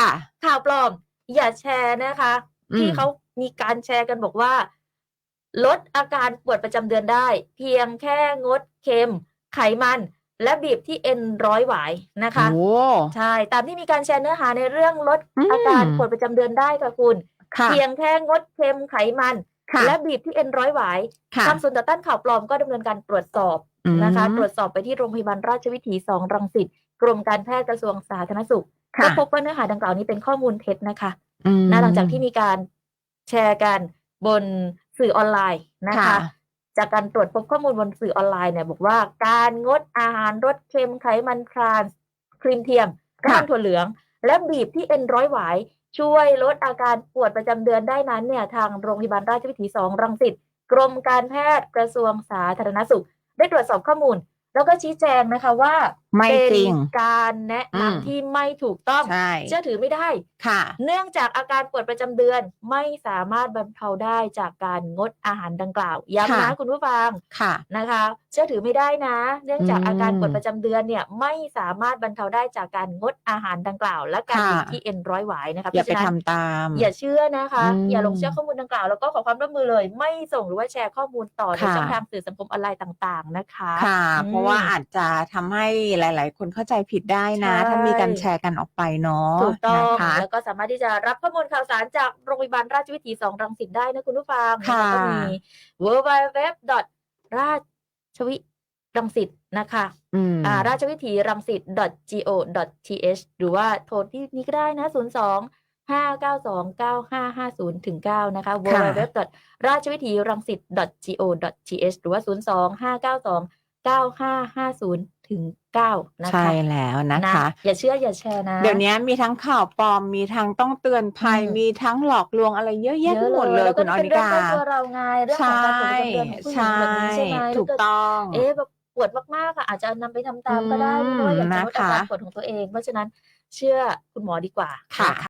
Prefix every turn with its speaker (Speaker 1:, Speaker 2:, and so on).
Speaker 1: ค่ะ
Speaker 2: ข่าวปลอม อย่าแชร์นะคะ
Speaker 1: อืม
Speaker 2: ที่เขามีการแชร์กันบอกว่า ลดอาการปวดประจำเดือนได้ เพียงแค่งดเค็ม ไขมัน และบีบที่เอ็นร้อยหวายนะคะ
Speaker 1: โอ้
Speaker 2: ใช่ ตามที่มีการแชร์เนื้อหาในเรื่องลด
Speaker 1: อืม
Speaker 2: อาการปวดประจำเดือนได้ค่ะคุณ
Speaker 1: ค่ะ
Speaker 2: เพียงแค่งดเค็มไขมัน
Speaker 1: ค่ะ
Speaker 2: และบีบที่เอ็นร้อยหวาย
Speaker 1: ค่ะ
Speaker 2: ทางศูนย์ต่อต้านข่าวปลอมก็ดำเนินการตรวจสอบ
Speaker 1: อืม
Speaker 2: นะคะตรวจสอบไปที่โรงพยาบาลราชวิถีสองรังสิตกรมการแพทย์กระทรวงสาธารณสุข
Speaker 1: ค่ะ
Speaker 2: ก็พบว่าเนื้อหาดังกล่าวนี้เป็นข้อมูลเท็จนะคะ
Speaker 1: อืม
Speaker 2: นะหลังจากที่มีการแชร์กันบนสื่อออนไลน์นะคะ
Speaker 1: ค่ะ
Speaker 2: จากการตรวจพบข้อมูลบนสื่อออนไลน์เนี่ยบอกว่าการงดอาหารรสเค็มไขมันทรานส์ครีมเทียม
Speaker 1: ค่ะ
Speaker 2: น้ำมันถั่วเหลือง และบีบที่เอ็นร้อยหวายช่วยลดอาการปวดประจำเดือนได้นั้นเนี่ยทางโรงพยาบาลราชวิถีสองรังสิตกรมการแพทย์กระทรวงสาธารณสุข ได้ตรวจสอบข้อมูล แล้วก็ชี้แจงนะคะว่า
Speaker 1: ไม่
Speaker 2: เป็น
Speaker 1: จริง
Speaker 2: การแนะ
Speaker 1: อืม
Speaker 2: นำที่ไม่ถูกต้อง
Speaker 1: ใช่
Speaker 2: เชื่อถือไม่ได้
Speaker 1: ค่ะ
Speaker 2: เนื่องจากอาการปวดประจำเดือนไม่สามารถบรรเทาได้จากการงดอาหารดังกล่าวย้ำ
Speaker 1: ค่ะ
Speaker 2: นะคุณผู้ฟัง
Speaker 1: ค่ะ
Speaker 2: นะคะ เชื่อถือไม่ได้นะ เนื่องจาก
Speaker 1: อืม
Speaker 2: อาการปวดประจำเดือนเนี่ยไม่สามารถบรรเทาได้จากการงดอาหารดังกล่าว และการ
Speaker 1: ค่ะ
Speaker 2: บีบที่เอ็นร้อยหวายนะคะ
Speaker 1: อย่าไป
Speaker 2: เพระฉะนั้น
Speaker 1: ทำตาม
Speaker 2: อย่าเชื่อนะคะ
Speaker 1: อืม
Speaker 2: อย่าหลงเชื่อข้อมูลดังกล่าวแล้วก็ขอความร่วมมือเลย ไม่ส่งหรือว่าแชร์ข้อมูลต่อใน
Speaker 1: ค่ะ
Speaker 2: ช่องทางสื่อสังคมออนไลน์ต่าง ๆ นะคะ
Speaker 1: ค่ะ
Speaker 2: อืม
Speaker 1: เพราะว่าอาจจะทำให้หลาย ๆ คนเข้าใจผิดได้นะ
Speaker 2: ใช่
Speaker 1: ถ้ามีการแชร์กันออกไปเนาะ
Speaker 2: ถูกต้อง
Speaker 1: นะคะ
Speaker 2: แล้วก็สามารถที่จะรับข้อมูลข่าวสารจากโรงพยาบาลราชวิถีสองรังสิตได้นะคุณผู้ฟัง
Speaker 1: ค่ะ
Speaker 2: แล้วก็มี w w w ราชวิรังสิตนะคะ
Speaker 1: อืม
Speaker 2: อ่าราชวิถีรังสิต go th หรือว่าโทรที่นี้ก็ได้นะ 0 2 5 9 2 9 5 5 0ถึง9นะคะ w
Speaker 1: ค่ะ
Speaker 2: w w ราชวิถีรังสิต go th หรือว่า 0 2 5 9 2 9 5 5 0 ถึง 9 นะคะ
Speaker 1: ใช่แล้วนะคะ
Speaker 2: อย่าเชื่ออย่าแชร์นะ
Speaker 1: เดี๋ยวนี้มีทั้งข่าวปลอมมีทั้งต้องเตือนภัย
Speaker 2: อืม
Speaker 1: มีทั้งหลอกลวงอะไรเยอะแยะไปหมดเลย
Speaker 2: แล้ว
Speaker 1: คุ
Speaker 2: ก็
Speaker 1: ณออ
Speaker 2: เป็น
Speaker 1: นิ
Speaker 2: เรื่อง
Speaker 1: กา
Speaker 2: ใกล้ตัวเราไงเรื่องของการปวดประจำเดือนของผู้หญิง
Speaker 1: ใช่
Speaker 2: แบบนี้ใช่ไหม
Speaker 1: ถูก
Speaker 2: ถ้าเต้
Speaker 1: อง
Speaker 2: เอ๊ะแบบปวดมากๆอะอาจจะนำไปทำตามก็ได้
Speaker 1: อืม
Speaker 2: เพราะว่าอยากจะลดอาการ
Speaker 1: นะคะ
Speaker 2: ปวดของตัวเอง เพราะฉะนั้นเชื่อคุณหมอดีกว่า
Speaker 1: ค่ะ
Speaker 2: น